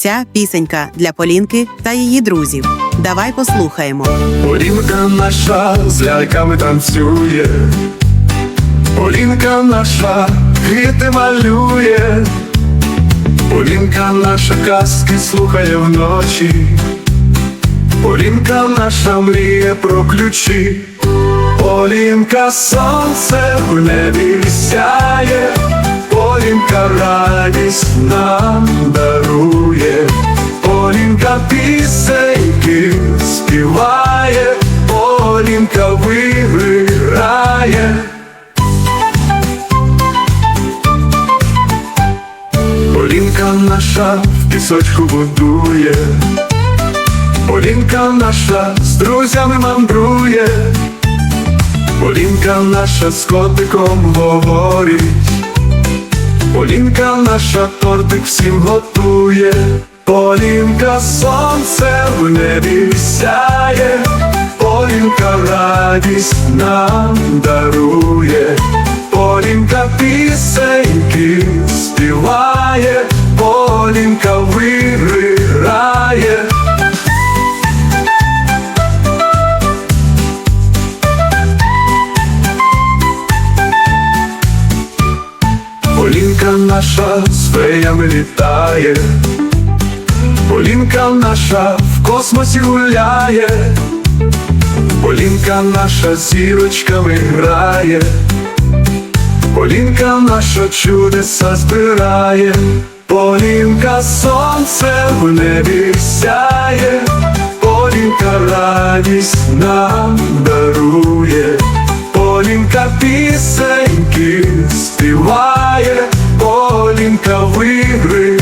Ця пісенька для Полінки та її друзів. Давай послухаємо. Полінка наша з ляльками танцює, Полінка наша квіти малює, Полінка наша казки слухає вночі, Полінка наша мріє про ключі, Полінка сонце в небі сяє, Полінка наша в пісочку будує, Полінка наша з друзями мандрує, Полінка наша з котиком говорить, Полінка наша тортик всім готує, Полінка сонце в небі сяє, Полінка радість нам дарує, Полінка пісеньки Полінка наша з феями літає, Полінка наша в космосі гуляє, Полінка наша з зірочками грає, Полінка наша чудеса збирає, Полінка сонце в небі сяє, Полінка радість нам дарує, Полінка пісеньки співає, колінка выиграет.